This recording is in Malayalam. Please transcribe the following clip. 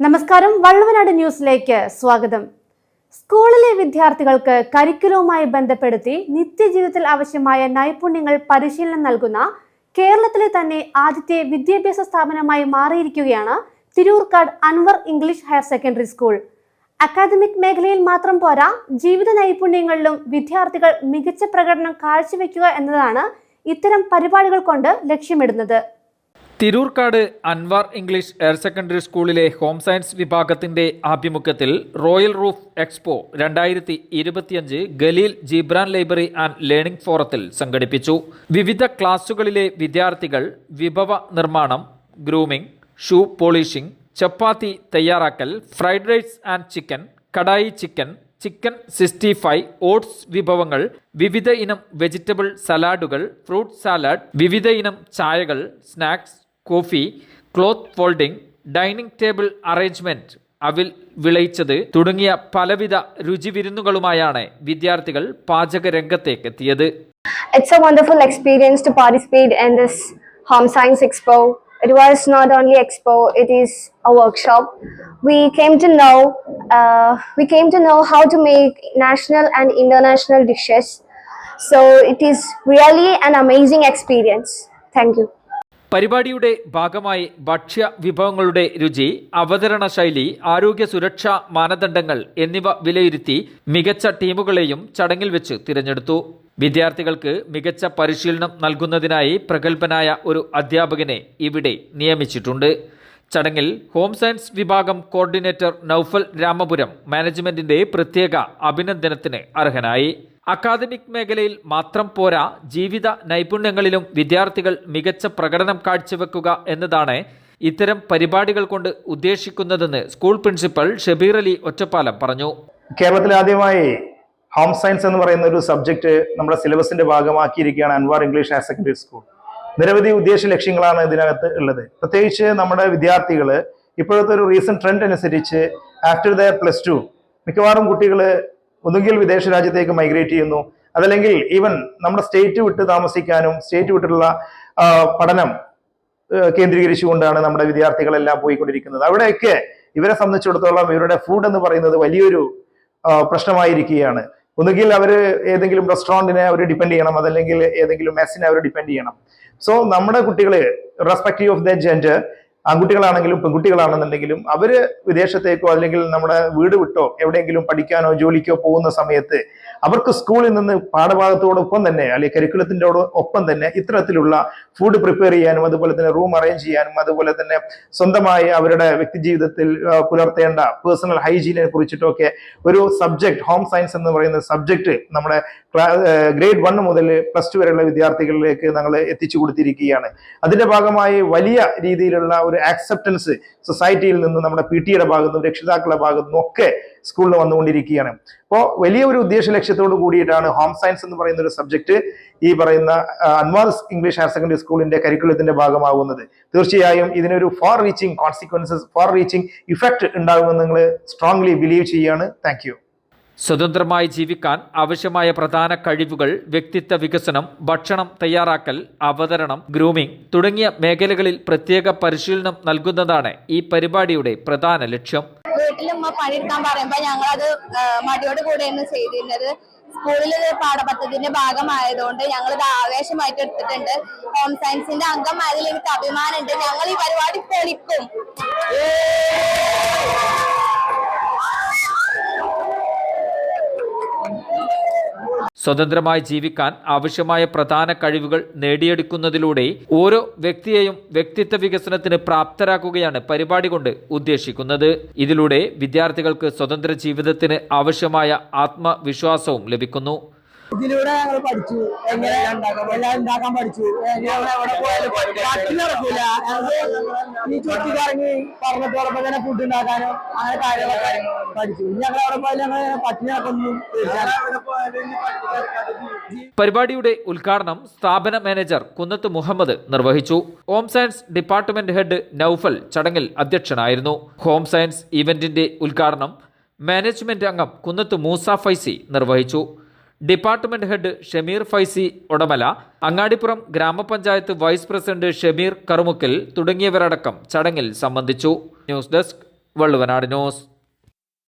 നമസ്കാരം വള്ളുവനാട് ന്യൂസിലേക്ക് സ്വാഗതം. സ്കൂളിലെ വിദ്യാർത്ഥികൾക്ക് കരിക്കുലവുമായി ബന്ധപ്പെടുത്തി നിത്യജീവിതത്തിൽ ആവശ്യമായ നൈപുണ്യങ്ങൾ പരിശീലനം നൽകുന്ന കേരളത്തിലെ തന്നെ ആദ്യത്തെ വിദ്യാഭ്യാസ സ്ഥാപനമായി മാറിയിരിക്കുകയാണ് Thirurkad Anwar English higher secondary school. Academic മേഖലയിൽ മാത്രം പോരാ ജീവിത നൈപുണ്യങ്ങളിലും വിദ്യാർത്ഥികൾ മികച്ച പ്രകടനം കാഴ്ചവെക്കുക എന്നതാണ് ഇത്തരം പരിപാടികൾ കൊണ്ട് ലക്ഷ്യമിടുന്നത്. Thirurkad Anwar English higher secondary സ്കൂളിലെ ഹോം സയൻസ് വിഭാഗത്തിന്റെ ആഭിമുഖ്യത്തിൽ റോയൽ റൂഫ് എക്സ്പോ രണ്ടായിരത്തി ഇരുപത്തിയഞ്ച് Khalil Gibran library and learning ഫോറത്തിൽ സംഘടിപ്പിച്ചു. വിവിധ ക്ലാസുകളിലെ വിദ്യാർത്ഥികൾ വിഭവ നിർമ്മാണം ഗ്രൂമിംഗ് ഷൂ പോളിഷിംഗ് ചപ്പാത്തി തയ്യാറാക്കൽ fried rice and chicken kadai chicken chicken sixty five oats വിഭവങ്ങൾ വിവിധ ഇനം വെജിറ്റബിൾ സലാഡുകൾ ഫ്രൂട്ട് സാലഡ് വിവിധ ഇനം ചായകൾ snacks coffee cloth folding dining table arrangement അവിൽ വിളയിച്ചത് തുടങ്ങിയ പലവിധ രുചിവിരുന്നുകളുമായാണ് വിദ്യാർത്ഥികൾ പാചക രംഗത്തേക്ക് എത്തിയത് It's a wonderful experience to participate in this Home Science Expo. It was not only expo; it is a workshop. We came to know uh, we came to know how to make national and international dishes. So it is really an amazing experience. Thank you. പരിപാടിയുടെ ഭാഗമായി ഭക്ഷ്യ വിഭവങ്ങളുടെ രുചി അവതരണ ശൈലി ആരോഗ്യ സുരക്ഷാ മാനദണ്ഡങ്ങൾ എന്നിവ വിലയിരുത്തി മികച്ച ടീമുകളെയും ചടങ്ങിൽ വെച്ച് തിരഞ്ഞെടുത്തു. വിദ്യാർത്ഥികൾക്ക് മികച്ച പരിശീലനം നൽകുന്നതിനായി പ്രഗത്ഭനായ ഒരു അധ്യാപകനെ ഇവിടെ നിയമിച്ചിട്ടുണ്ട്. ചടങ്ങിൽ ഹോം സയൻസ് വിഭാഗം കോർഡിനേറ്റർ നൌഫൽ രാമപുരം മാനേജ്മെന്റിന്റെ പ്രത്യേക അഭിനന്ദനത്തിന് അർഹനായി. അക്കാദമിക് മേഖലയിൽ മാത്രം പോരാ ജീവിത നൈപുണ്യങ്ങളിലും വിദ്യാർത്ഥികൾ മികച്ച പ്രകടനം കാഴ്ചവെക്കുക എന്നതാണ് ഇത്തരം പരിപാടികൾ കൊണ്ട് ഉദ്ദേശിക്കുന്നതെന്ന് സ്കൂൾ പ്രിൻസിപ്പൽ ഷബീർ അലി ഒറ്റപ്പാലം പറഞ്ഞു. കേരളത്തിൽ ആദ്യമായി ഹോം സയൻസ് എന്ന് പറയുന്ന ഒരു സബ്ജക്ട് നമ്മുടെ സിലബസിന്റെ ഭാഗമാക്കിയിരിക്കുകയാണ് Anwar English higher secondary school നിരവധി ഉദ്ദേശ ലക്ഷ്യങ്ങളാണ് ഇതിനകത്ത് ഉള്ളത്. പ്രത്യേകിച്ച് നമ്മുടെ വിദ്യാർത്ഥികൾ ഇപ്പോഴത്തെ ഒരു റീസെന്റ് ട്രെൻഡ് അനുസരിച്ച് ആഫ്റ്റർ ദ പ്ലസ് ടു മിക്കവാറും കുട്ടികൾ ഒന്നുകിൽ വിദേശ രാജ്യത്തേക്ക് മൈഗ്രേറ്റ് ചെയ്യുന്നു. അതല്ലെങ്കിൽ ഈവൻ നമ്മുടെ സ്റ്റേറ്റ് വിട്ട് താമസിക്കാനും സ്റ്റേറ്റ് വിട്ടുള്ള പഠനം കേന്ദ്രീകരിച്ചുകൊണ്ടാണ് നമ്മുടെ വിദ്യാർത്ഥികളെല്ലാം പോയിക്കൊണ്ടിരിക്കുന്നത്. അവിടെയൊക്കെ ഇവരെ സംബന്ധിച്ചിടത്തോളം ഇവരുടെ ഫുഡ് എന്ന് പറയുന്നത് വലിയൊരു പ്രശ്നമായിരിക്കുകയാണ്. ഒന്നുകിൽ അവർ ഏതെങ്കിലും റെസ്റ്റോറന്റിനെ അവർ ഡിപ്പെൻഡ് ചെയ്യണം അതല്ലെങ്കിൽ ഏതെങ്കിലും മെസ്സിനെ അവർ ഡിപ്പെൻഡ് ചെയ്യണം. സോ നമ്മുടെ കുട്ടികൾ റെസ്പെക്റ്റീവ് ഓഫ് ദ ജെൻഡർ ആൺകുട്ടികളാണെങ്കിലും പെൺകുട്ടികളാണെന്നുണ്ടെങ്കിലും അവർ വിദേശത്തേക്കോ അല്ലെങ്കിൽ നമ്മുടെ വീട് വിട്ടോ എവിടെയെങ്കിലും പഠിക്കാനോ ജോലിക്കോ പോകുന്ന സമയത്ത് അവർക്ക് സ്കൂളിൽ നിന്ന് പാഠഭാഗത്തോടൊപ്പം തന്നെ അല്ലെങ്കിൽ കരിക്കുലത്തിന്റെ ഒപ്പം തന്നെ ഇത്തരത്തിലുള്ള ഫുഡ് പ്രിപ്പയർ ചെയ്യാനും അതുപോലെ തന്നെ റൂം അറേഞ്ച് ചെയ്യാനും അതുപോലെ തന്നെ സ്വന്തമായി അവരുടെ വ്യക്തിജീവിതത്തിൽ പുലർത്തേണ്ട പേഴ്സണൽ ഹൈജീനെ കുറിച്ചിട്ടൊക്കെ ഒരു സബ്ജക്ട് ഹോം സയൻസ് എന്ന് പറയുന്ന സബ്ജക്ട് നമ്മുടെ ഗ്രേഡ് വൺ മുതൽ പ്ലസ് ടു വരെയുള്ള വിദ്യാർത്ഥികളിലേക്ക് ഞങ്ങൾ എത്തിച്ചു കൊടുത്തിരിക്കുകയാണ്. അതിന്റെ ഭാഗമായി വലിയ രീതിയിലുള്ള ഒരു ആക്സെപ്റ്റൻസ് സൊസൈറ്റിയിൽ നിന്ന് നമ്മുടെ പി ടിയുടെ ഭാഗത്തും രക്ഷിതാക്കളുടെ ഭാഗത്തു ഒക്കെ സ്കൂളിൽ വന്നുകൊണ്ടിരിക്കുകയാണ്. അപ്പോൾ വലിയ ഒരു ഉദ്ദേശ ലക്ഷ്യത്തോട് കൂടിയിട്ടാണ് ഹോം സയൻസ് എന്ന് പറയുന്ന ഒരു സബ്ജക്ട് ഈ പറയുന്ന അഡ്വാൻസ് ഇംഗ്ലീഷ് ഹയർ സെക്കൻഡറി സ്കൂളിന്റെ കരിക്കുലത്തിന്റെ ഭാഗമാകുന്നത്. തീർച്ചയായും ഇതിനൊരു far reaching consequences far reaching effect ഉണ്ടാകുമെന്ന് നിങ്ങൾ സ്ട്രോങ്ലി ബിലീവ് ചെയ്യുകയാണ്. താങ്ക് സ്വതന്ത്രമായി ജീവിക്കാൻ ആവശ്യമായ പ്രധാന കഴിവുകൾ വ്യക്തിത്വ വികസനം ഭക്ഷണം തയ്യാറാക്കൽ അവതരണം ഗ്രൂമിംഗ് തുടങ്ങിയ മേഖലകളിൽ പ്രത്യേക പരിശീലനം നൽകുന്നതാണ് ഈ പരിപാടിയുടെ പ്രധാന ലക്ഷ്യം. വീട്ടിൽ ഉമ്മ പണിയെടുക്കാൻ പറയുമ്പോൾ ഞങ്ങളത് മടിയോട് കൂടെയാണ് ചെയ്തിരുന്നത്. സ്കൂളിൽ പാഠപദ്ധതിന്റെ ഭാഗമായതുകൊണ്ട് ഞങ്ങൾ ഇത് ആവേശമായിട്ട് എടുത്തിട്ടുണ്ട്. ഹോം സയൻസിന്റെ അംഗമായതിൽ എനിക്ക് അഭിമാനമുണ്ട്. ഞങ്ങൾ ഈ പരിപാടി പൊളിക്കും. സ്വതന്ത്രമായി ജീവിക്കാൻ ആവശ്യമായ പ്രധാന കഴിവുകൾ നേടിയെടുക്കുന്നതിലൂടെ ഓരോ വ്യക്തിയെയും വ്യക്തിത്വ വികസനത്തിന് പ്രാപ്തരാക്കുകയാണ് പരിപാടി കൊണ്ട് ഉദ്ദേശിക്കുന്നത്. ഇതിലൂടെ വിദ്യാർത്ഥികൾക്ക് സ്വതന്ത്ര ജീവിതത്തിന് ആവശ്യമായ ആത്മവിശ്വാസവും ലഭിക്കുന്നു. ഇതിലൂടെ ഞങ്ങൾ പഠിച്ചു. എങ്ങനെ എല്ലാം ഉണ്ടാക്കാൻ പഠിച്ചു. ഞങ്ങൾ എവിടെ പോയാലും നടക്കൂല ഈ ചുറ്റിക്കറങ്ങി പറഞ്ഞതോടൊപ്പം തന്നെ ഫുഡ് ഉണ്ടാക്കാനും അങ്ങനെ കാര്യങ്ങളൊക്കെ പഠിച്ചു. ഇനി ഞങ്ങൾ അവിടെ പോയാലും ഞങ്ങൾ പട്ടിണി നടക്കൊന്നും പരിപാടിയുടെ ഉദ്ഘാടനം സ്ഥാപന മാനേജർ കുന്നത്ത് മുഹമ്മദ് നിർവഹിച്ചു. Home science department head Noufal ചടങ്ങിൽ അധ്യക്ഷനായിരുന്നു. ഹോം സയൻസ് ഇവന്റിന്റെ ഉദ്ഘാടനം മാനേജ്മെന്റ് അംഗം കുന്നത്ത് മൂസ ഫൈസി നിർവഹിച്ചു. Department head Shameer Faizy Udamala Angadipuram grama panchayat vice president Shameer Karumukkal തുടങ്ങിയവരടക്കം ചടങ്ങിൽ സംബന്ധിച്ചു. News desk Valluvanad news.